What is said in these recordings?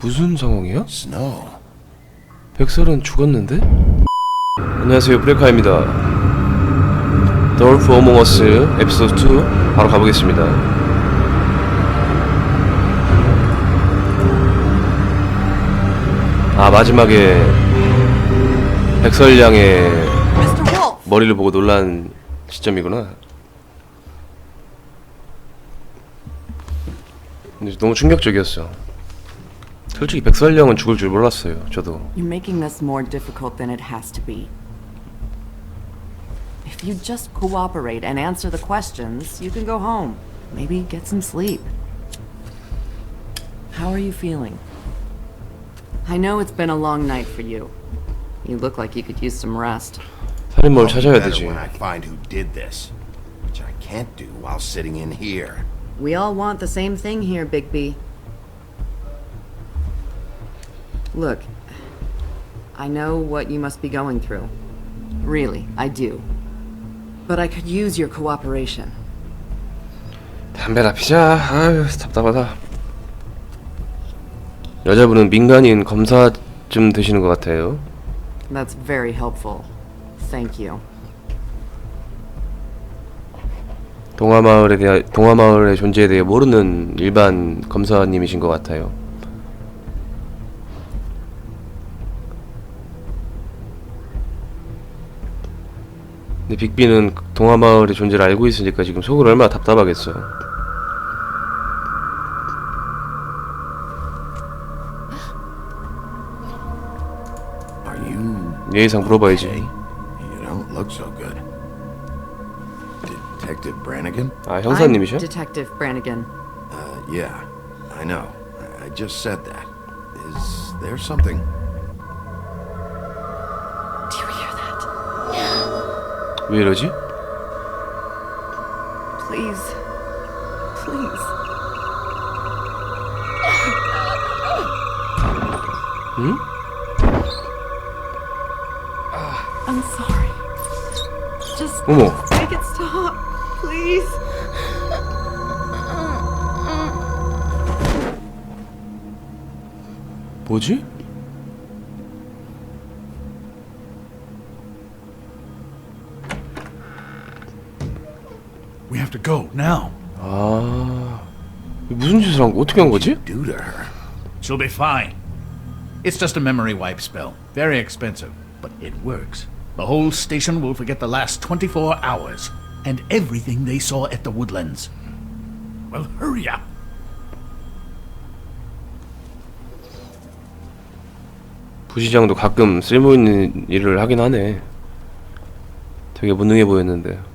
무슨 상황이야? Snow. 백설은 죽었는데? 안녕하세요 브레카입니다 더 울프 어몽어스 에피소드 2 바로 가보겠습니다 아 마지막에. Wolf! 머리를 보고 놀란 시점이구나 근데 너무 충격적이었어 솔직히 백설양은 죽을 줄 몰랐어요 저도 You're making this more difficult than it has to be. If you just cooperate and answer the questions, you can go home. Maybe get some sleep. How are you feeling? I know it's been a long night for you. You look like you could use some rest. 살인범을 I'll be 찾아야 better 되지 when I find who did this, which I can't do while sitting in here. We all want the same thing here, Bigby. Look, I know what you must be going through. Really, I do. But I could use your cooperation. 담배나 피자 아유 답답하다 여자분은 민간인 검사쯤 되시는 것 같아요 That's very helpful. Thank you. 동화마을에 대한 동화마을의 존재에 대해 모르는 일반 검사님이신 것 같아요 근데 빅비는 동화마을의 존재를 알고 있으니까 지금 속을 얼마나 답답하겠어 예의상 물어봐야지 okay? You don't look so good. Detective Brannigan? 아 형사님이셔? I'm Detective Brannigan. Uh, yeah, I know. I just said that. Is there something? 왜 이러지? Please. Please. 응? I'm sorry. Just 어머 make it stop. Please. 뭐지? 짓을 한 거? 어떻게 한 거지? Do to her. She'll be fine. It's just a memory wipe spell. Very expensive, but it works. The whole station will forget the last 24 hours and everything they saw at the woodlands. Well, hurry up. 부시장도 가끔 쓸모 있는 일을 하긴 하네. 되게 무능해 보였는데.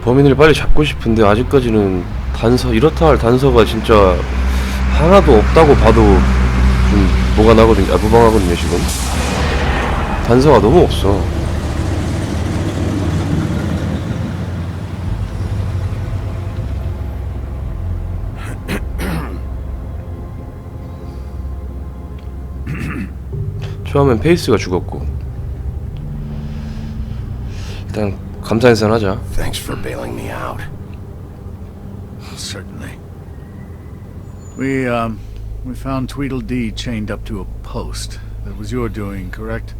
범인을 빨리 잡고 싶은데 아직까지는 단서 이렇다 할 단서가 진짜 하나도 없다고 봐도 좀 뭐가 나거든요. 아, 무방하거든요 지금. 단서가 너무 없어. 처음엔 페이스가 죽었고 일단 감사 인사는 하자 Thanks for bailing me out. Certainly. We, um, we found Tweedledee chained up to a post. That was your doing, correct?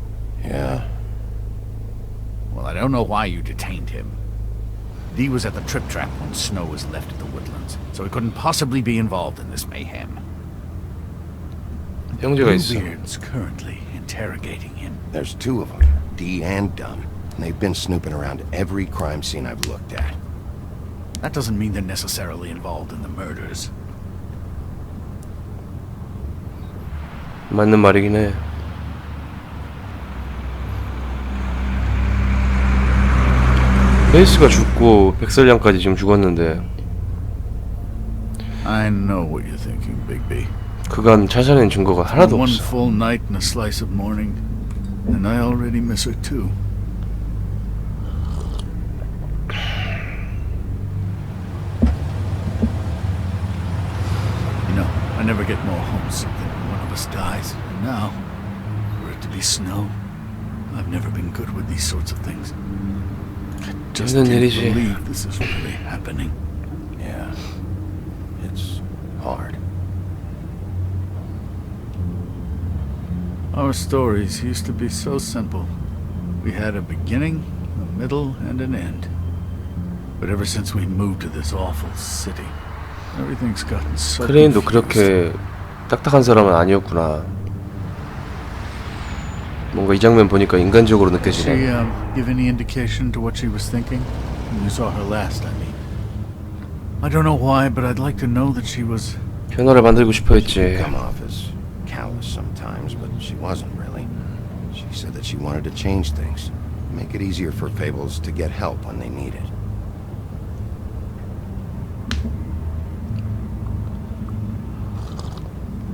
Yeah. Well, I don't know why you detained him. Dee was at the trip trap when Snow was left at the woodlands, so he couldn't possibly be involved in this mayhem. 형제가 있어 Bluebeard's currently interrogating him. There's two of them, Dee and Dunn. And they've been snooping around every crime scene I've looked at. That doesn't mean they're necessarily involved in the murders. 맞는 말이긴 해 페이스가 죽고 백설량까지 지금 죽었는데 I know what you're thinking, Bigby. 그간 찾아낸 증거가 하나도 One 없어 full night and a slice of morning, and I already miss her too. I never get more homesick than when one of us dies. And now, were it to be snow, I've never been good with these sorts of things. I just can't believe this is really happening. Yeah, it's hard. Our stories used to be so simple. We had a beginning, a middle, and an end. But ever since we moved to this awful city, 크레인도 confused. 그렇게 딱딱한 사람은 아니었구나. 뭔가 이 장면 보니까 인간적으로 Did 느껴지네. she um, give any indication to what she was thinking? When you saw her last, I mean. I don't know why, but I'd like to know that she was. 변화를 만들고 싶어 했지. Come off as callous sometimes, but she wasn't really. She said that she wanted to change things, make it easier for Fables to get help when they need it.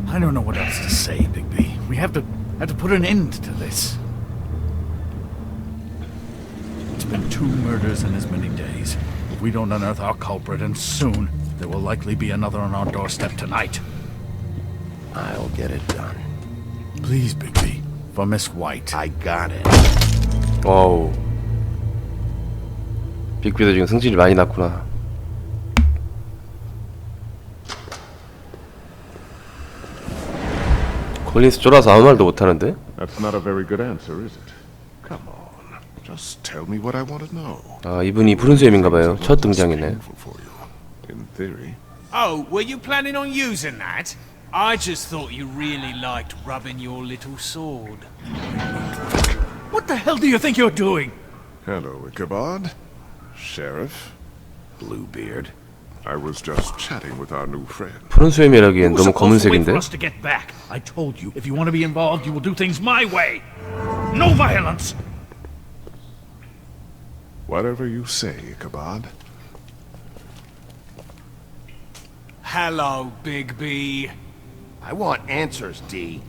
I don't know what else to say, Bigby. We have to have to put an end to this. It's been two murders in as many days. If we don't unearth our culprit, and soon, there will likely be another on our doorstep tonight. I'll get it done. Please, Bigby, for Miss White. I got it. 와우. 빅비도 지금 승질이 많이 났구나. 콜린스 쫄아서 아무 말도 못하는데? That's not a very good answer, is it? Come on. Just tell me what I want to know. 아 이분이 푸른 수염인가봐요. 첫 등장이네. Painful for you. In theory. Oh, were you planning on using that? I just thought you really liked rubbing your little sword. What the hell do you think you're doing? Hello, Ichabod. Sheriff. Bluebeard. I was just chatting with our new friend. 푸른 수염이라기엔 Who's 너무 supposed to wait 검은색인데? for us to get back? I told you, if you want to be involved, you will do things my way. No violence. Whatever you say, Ichabod. Hello, Big B. I want answers, D.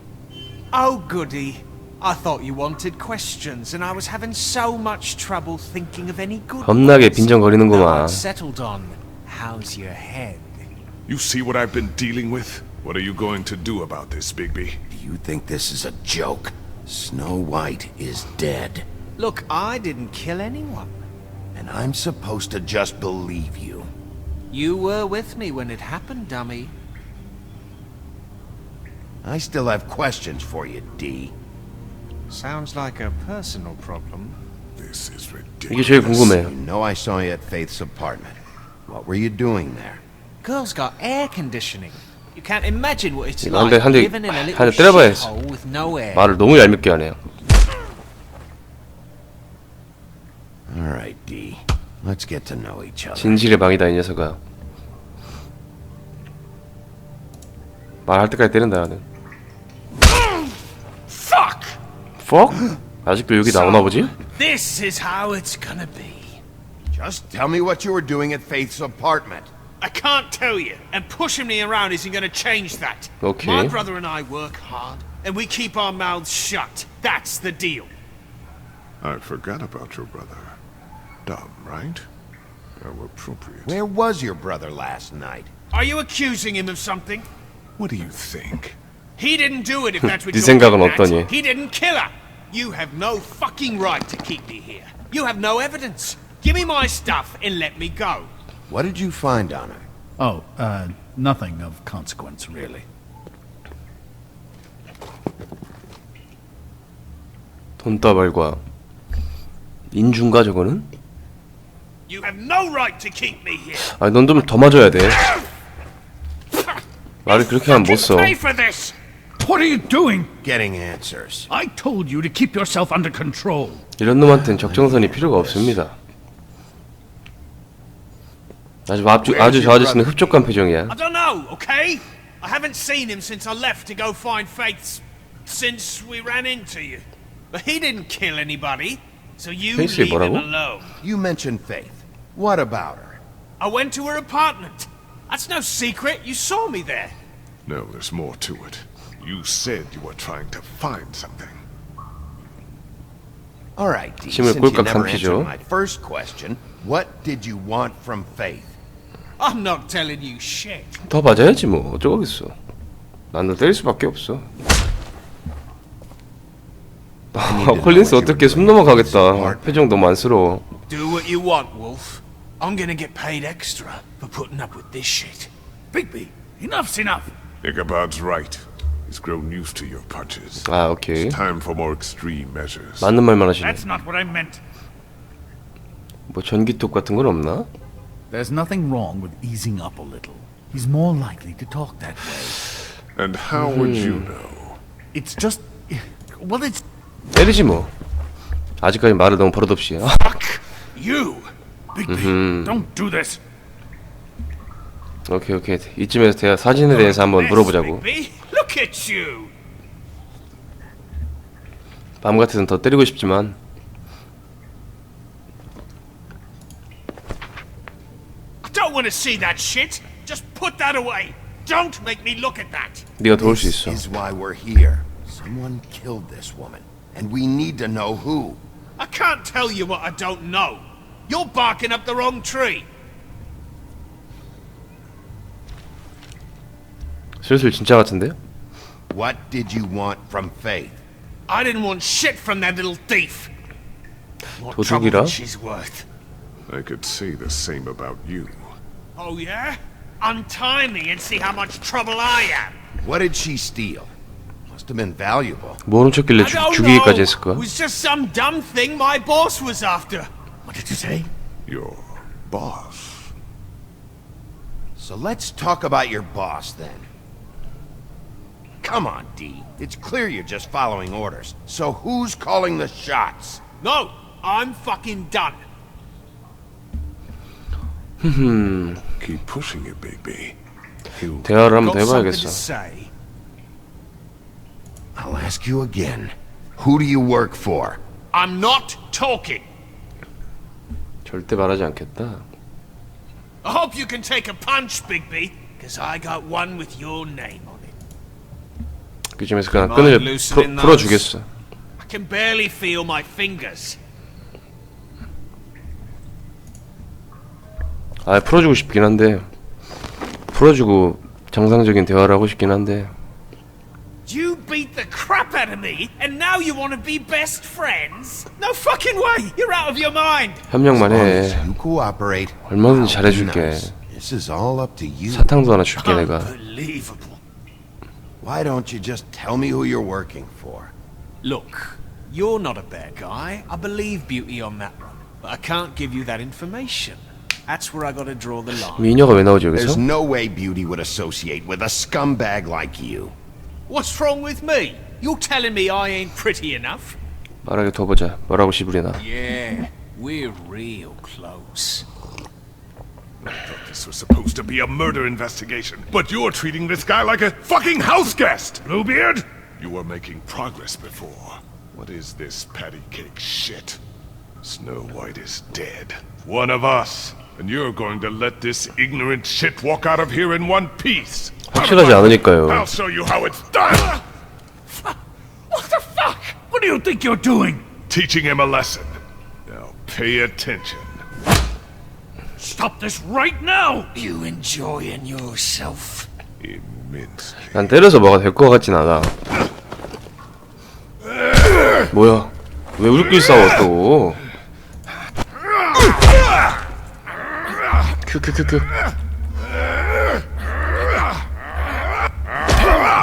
Oh, goody. I thought you wanted questions, and I was having so much trouble thinking of any good 겁나게 ones 빈정거리는구만. that I'd settled on. How's your head? You see what I've been dealing with? What are you going to do about this, Bigby? Do you think this is a joke? Snow White is dead, Look, I didn't kill anyone. and I'm supposed to just believe you. You were with me when it happened, dummy. I still have questions for you, D. Sounds like a personal problem. This is 이게 ridiculous. 제일 궁금해요. You know I saw you at Faith's apartment. What were you doing there? Girl's got air conditioning. You can't imagine what it's 이거 한 대, like 한 대, living in a 한 little 대 때려봐야지. shithole with no air. 말을 너무 얄밉게 하네요. All right, D. Let's get to know each other. 진실의 방이다 이 녀석아. 말할 때까지 때린다 나는. Fuck! Fuck? 아직도 여기 나오나 보지? This is how it's gonna be. Just tell me what you were doing at Faith's apartment. I can't tell you, and pushing me around isn't gonna change that. Okay. My brother and I work hard, and we keep our mouths shut. That's the deal. I forgot about your brother. Dumb, right? How appropriate. Where was your brother last night? Are you accusing him of something? What do you think? He didn't do it if that's what 네 you're 생각은 getting at. 어떠니? He didn't kill her. You have no fucking right to keep me here. You have no evidence. Give me my stuff and let me go. What did you find on her? Oh, uh, nothing of consequence, really. 돈다발과 인중가 저거는? You have no right to keep me here. 아니 넌좀더 맞아야 돼. 말을 그렇게 하면 못 써. Pay for this. What are you doing? Getting answers. I told you to keep yourself under control. 이런 놈한텐 적정선이 필요가 없습니다. 아주 아주, 아주 저 아저씨는 흡족한 표정이야. I don't know, okay? I haven't seen him since I left to go find Faith's. Since we ran into you. But he didn't kill anybody, so you Faith이 leave him 뭐라고? alone. You mentioned Faith. What about her? I went to her apartment. That's no secret. You saw me there. No, there's more to it. You said you were trying to find something. All right, D. 힘을 Since you 꼴깍 never 삼키죠. answered my first question, what did you want from Faith? I'm not telling you shit. 더 맞아야지 뭐 어쩌겠어. 난너 때릴 수밖에 없어. Know 콜린스 어떻게 숨 넘어가겠다. 표정 너무 안쓰러워. Do what you want, Wolf. I'm gonna get paid extra for putting up with this shit. Bigby, enough's enough. Ichabod's right. He's grown used to your punches. 아 오케이. Time for more extreme measures. 맞는 말만 하시네. That's not what I meant. 뭐 전기톱 같은 건 없나? There's nothing wrong with easing up a little. He's more likely to talk that way. And how would you know? It's just. Well, it's. 때리지 뭐. 아직까지 말을 너무 버릇없이. 아, Fuck you! Bigby, don't do this. 오케이 오케이. 이쯤에서 대화 사진에 대해서 한번 물어보자고. Bigby, look at you. 밤 같아서 더 때리고 싶지만 don't want to see that shit. Just put that away. Don't make me look at that. 네가 도울 수 This 있어. is why we're here. Someone killed this woman, and we need to know who. I can't tell you what I don't know. You're barking up the wrong tree. 슬슬 진짜 같은데요? What did you want from Faith? I didn't want shit from that little thief. More trouble 도둑이라? than she's worth. I could say the same about you. Oh yeah? Untie me and see how much trouble I am. What did she steal? Must have been valuable. 뭐 훔쳤길래 I 주, don't 죽이기까지 know. 했을까? It was just some dumb thing my boss was after. What did you say? Your boss. So let's talk about your boss then. Come on, D. It's clear you're just following orders. So who's calling the shots? No, I'm fucking done. Keep pushing it, Bigby. You 대화를 한번 더 Got something to 해봐야겠어. say? I'll ask you again. Who do you work for? I'm not talking. 절대 말하지 않겠다. I hope you can take a punch, Bigby, because I got one with your name on it. 그쯤에서 그냥 Mind 끈을 loosening 풀어, those? 풀어주겠어. I can barely feel my fingers. 아 풀어주고 싶긴 한데 풀어주고 정상적인 대화를 하고 싶긴 한데 You beat the crap out of me, and now you want to be best friends? No fucking way! You're out of your mind! 협력만 해. you cooperate, 얼마든지 잘해줄게. This is all up to you. 사탕도 하나 줄게 내가. Unbelievable. Why don't you just tell me who you're working for? Look, you're not a bad guy. I believe Beauty on that one. But I can't give you that information. That's where I gotta draw the line. 미녀가 왜 나오지 There's 여기서? no way Beauty would associate with a scumbag like you. What's wrong with me? You're telling me I ain't pretty enough? 말하게 둬보자. 뭐라고 시부리나. Yeah, we're real close. This was supposed to be a murder investigation, but you're treating this guy like a fucking house guest! Bluebeard! You were making progress before. What is this patty cake shit? Snow White is dead. One of us. And you're going to let this ignorant shit walk out of here in one piece. 확실하지 않으니까요. I'll show you how it's done! What the fuck? What do you think you're doing? Teaching him a lesson. Now pay attention. Stop this right now! You enjoying yourself? Immensely. 난 때려서 뭐가 될 것 같진 않아. 뭐야? 왜 우리끼리 싸워 또? 큐큐큐큐.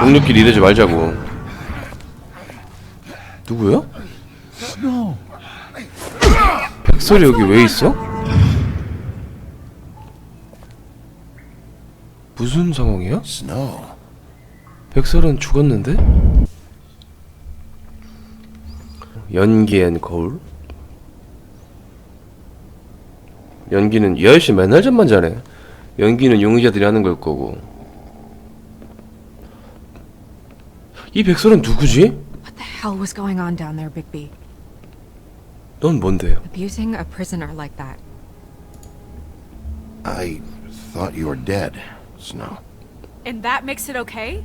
동료끼리 이러지 말자고. 누구야? 백설이 여기 왜 있어? 무슨 상황이야? Snow. 백설은 죽었는데? 연기엔 거울? 연기는 이 아저씨 맨날 잠만 자네 연기는 용의자들이 하는 걸 거고 이 백설은 누구지? What the hell was going on down there, Bigby? 넌 뭔데? Abusing a prisoner like that. I thought you were dead, Snow. And that makes it okay?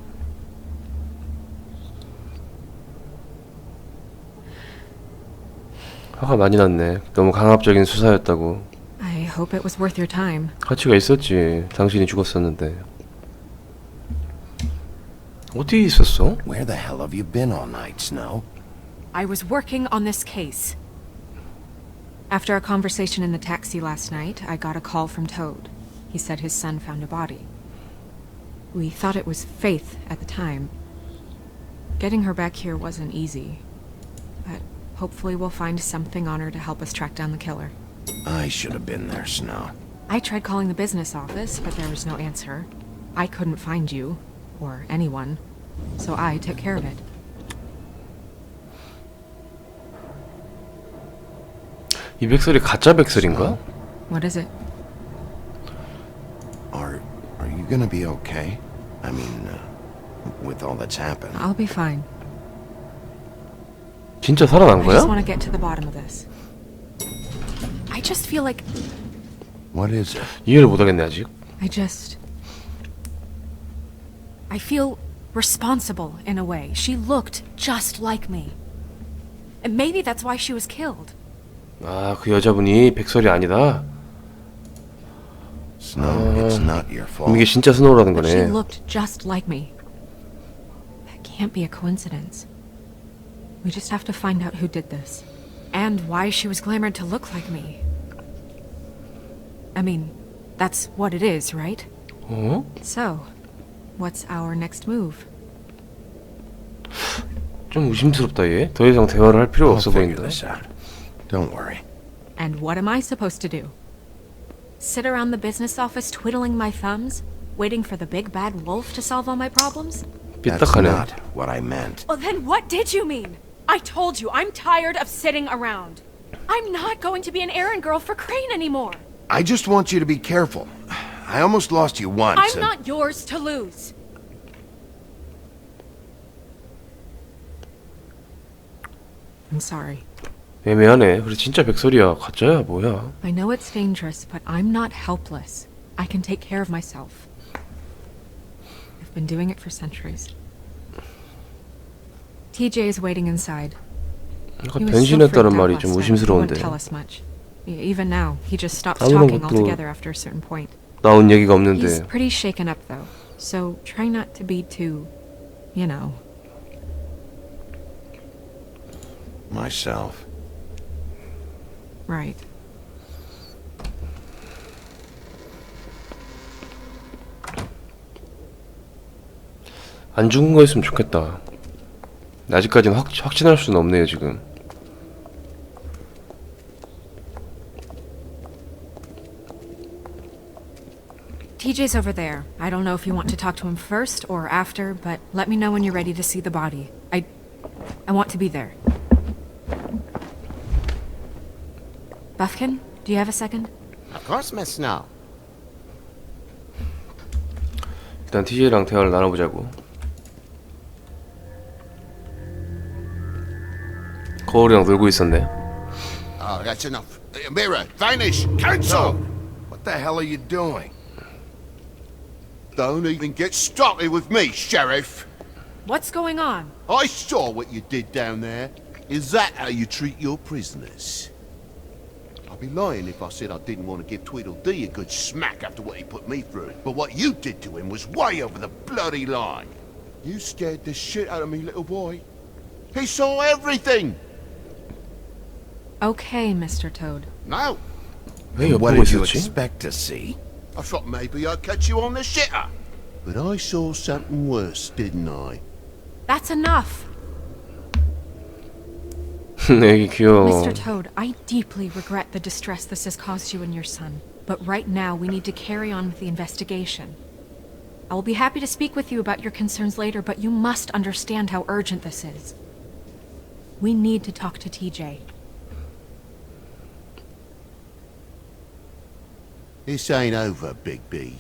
화가 많이 났네 너무 강압적인 수사였다고 hope it was worth your time. 가치가 있었지 당신이 죽었었는데 어디 있었어? Where the hell have you been all night, Snow? I was working on this case. After a conversation in the taxi last night, I got a call from Toad. He said his son found a body. We thought it was Faith at the time. Getting her back here wasn't easy. But hopefully we'll find something on her to help us track down the killer. I should have been there, Snow. I tried calling the business office, but there was no answer. I couldn't find you, or anyone, so I took care of it. 이 백설이 가짜 백설인가? What is it? Are are you gonna be okay? I mean, uh, with all that's happened. I'll be fine. 진짜 살아난 I just 거야? want to get to the bottom of this. I just feel like What is it? 이해를 못하겠네 아직. I just. I feel responsible in a way. She looked just like me. And maybe that's why she was killed. 아 그 여자분이 백설이 아니다. Snow, it's not your 그럼 fault. 이게 진짜 스노우라는 But she 거네. looked just like me. That can't be a coincidence. We just have to find out who did this. And why she was glamored to look like me. I mean, that's what it is, right? 어? So, what's our next move? 좀 의심스럽다 얘. 더 이상 대화를 할 필요 I'll 없어 figure 보인다. this out. Don't worry. And what am I supposed to do? Sit around the business office twiddling my thumbs, waiting for the big bad wolf to solve all my problems? That's 삐딱하네. not what I meant. Well, then what did you mean? I told you, I'm tired of sitting around. I'm not going to be an errand girl for Crane anymore. I just want you to be careful. I almost lost you once. I'm and- not yours to lose. I'm sorry. 애매하네. 그래 진짜 백설이야. 가짜야 뭐야? I know it's dangerous, but I'm not helpless. I can take care of myself. I've been doing it for centuries. TJ is waiting inside. 약간 He was so freaked 변신했다는 out 말이 last 좀 time. He 의심스러운데. E- Even now, he just stops talking altogether after a certain point. 나온 얘기가 He's 없는데 pretty shaken up, though. So try not to be too, you know. Myself. Right. 안 죽은 거였으면 좋겠다. 아직까지는 확, 확신할 수는 없네요 지금. TJ's over there. I don't know if you want to talk to him first or after, but let me know when you're ready to see the body. I. I want to be there. Buffkin, do you have a second? Of course, Miss Snow. 일단 TJ랑 대화를 나눠보자고. 거울이랑 놀고 있었네. Oh, that's enough. Uh, Mirror, vanish, cancel! What the hell are you doing? Don't even get started with me, Sheriff. What's going on? I saw what you did down there. Is that how you treat your prisoners? I'd be lying if I said I didn't want to give Tweedledee a good smack after what he put me through. But what you did to him was way over the bloody line. You scared the shit out of me, little boy. He saw everything. Okay, Mr. Toad. No. Hey, what did you expect to see? I thought maybe I'd catch you on the shitter. But I saw something worse, didn't I? That's enough. Mr. Toad, I deeply regret the distress this has caused you and your son. But right now, we need to carry on with the investigation. I will be happy to speak with you about your concerns later, but you must understand how urgent this is. We need to talk to TJ. This ain't over, Big B.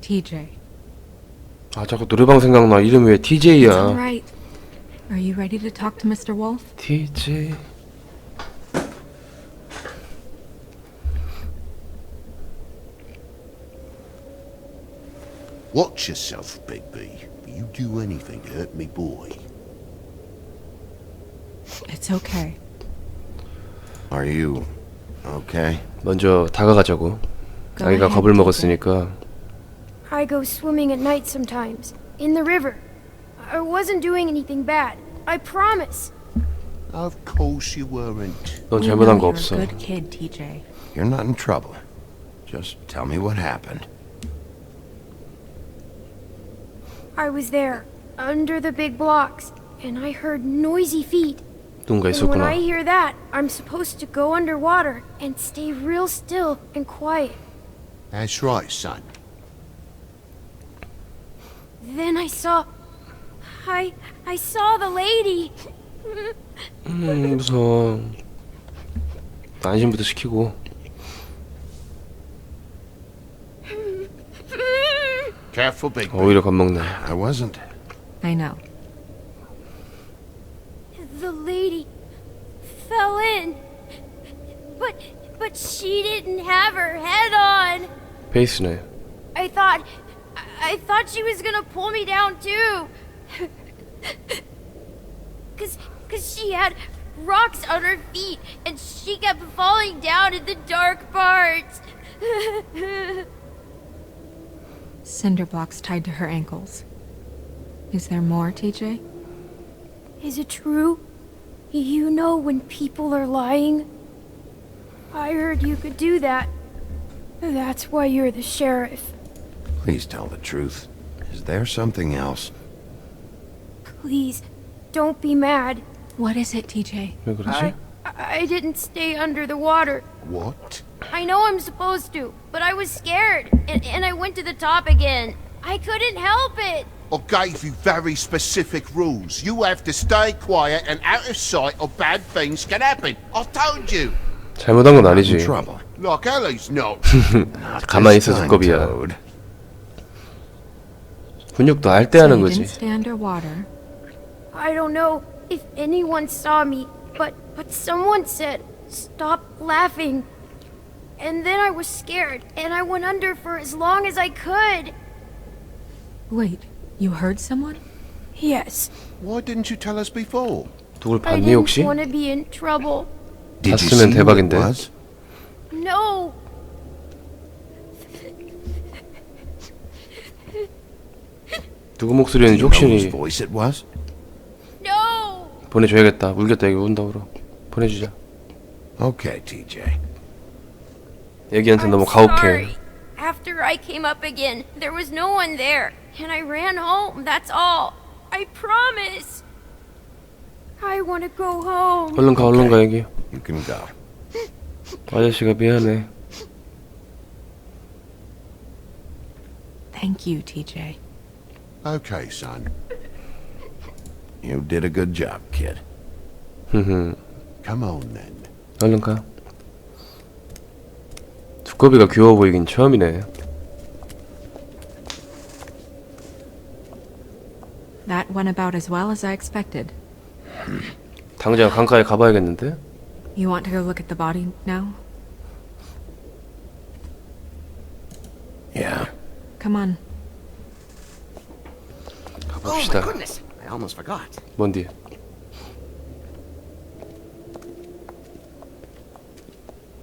TJ. 아 자꾸 노래방 생각나. 이름이 왜 It's TJ야? all right. Are you ready to talk to Mr. Wolf? TJ. Watch yourself, Big B. You do anything to hurt me boy. It's okay. Are you okay? 먼저 다가가자고. Go 자기가 ahead, 겁을 TJ. 먹었으니까 I go swimming at night sometimes, in the river. I wasn't doing anything bad. I promise. Of course you weren't. 넌 We 잘못한 know 거 you're 없어. a good kid, TJ. You're not in trouble. Just tell me what happened. I was there, under the big blocks, and I heard noisy feet. 누군가 And when 있었구나. I hear that, I'm supposed to go underwater and stay real still and quiet. That's right, son. Then I saw. I. I saw the lady. 음, 무서워. 안심부터 시키고. Careful, big man. 오히려 겁먹네. I wasn't. I know. the lady fell in. But but she didn't have her head on. Pesne. I thought I thought she was gonna pull me down too. cause cause she had rocks on her feet and she kept falling down in the dark parts. Cinder blocks tied to her ankles. Is there more, TJ? Is it true? You know when people are lying? I heard you could do that. That's why you're the sheriff. Please tell the truth. Is there something else? Please, don't be mad. What is it, TJ? I, I didn't stay under the water. What? I know I'm supposed to, but I was scared, and, and I went to the top again. I couldn't help it. I gave you very specific rules. You have to stay quiet and out of sight or bad things can happen. I told you. 잘못한 건 In 아니지. trouble. Like Ellie's not. Not 가만히 this 있어, time, 두꺼비야. Toad. 훈육도 할 때 So 하는 you 거지. didn't stay underwater. I don't know if anyone saw me, but but someone said, "Stop laughing." And then I was scared, and I went under for as long as I could. Wait, You heard someone? Yes, Why didn't you tell us before? 누굴 I 봤니 didn't 혹시? want to be in trouble. Did you 봤으면 see who it 대박인데. was? No. 누구 목소리였는지 Do you know whose 혹시 voice it was? No. 보내줘야겠다. 울겠다 여기 운다 울어. 보내주자. Okay, TJ. 애기한테 I'm 너무 가혹해. sorry. After I came up again, there was no one there, and I ran home. That's all. I promise. I want to go home. 얼른 가 얼른 가 애기. You can go. 아저씨가 미안해. Thank you, TJ. Okay, son. You did a good job, kid. 흠흠. Come on then. 얼른 가. 두꺼비가 귀여워 보이긴 처음이네. went about as well as I expected. 당장 강가에 가봐야겠는데? You want to go look at the body now? Yeah. Come on. 가봅시다. goodness, I almost forgot. 뭔디?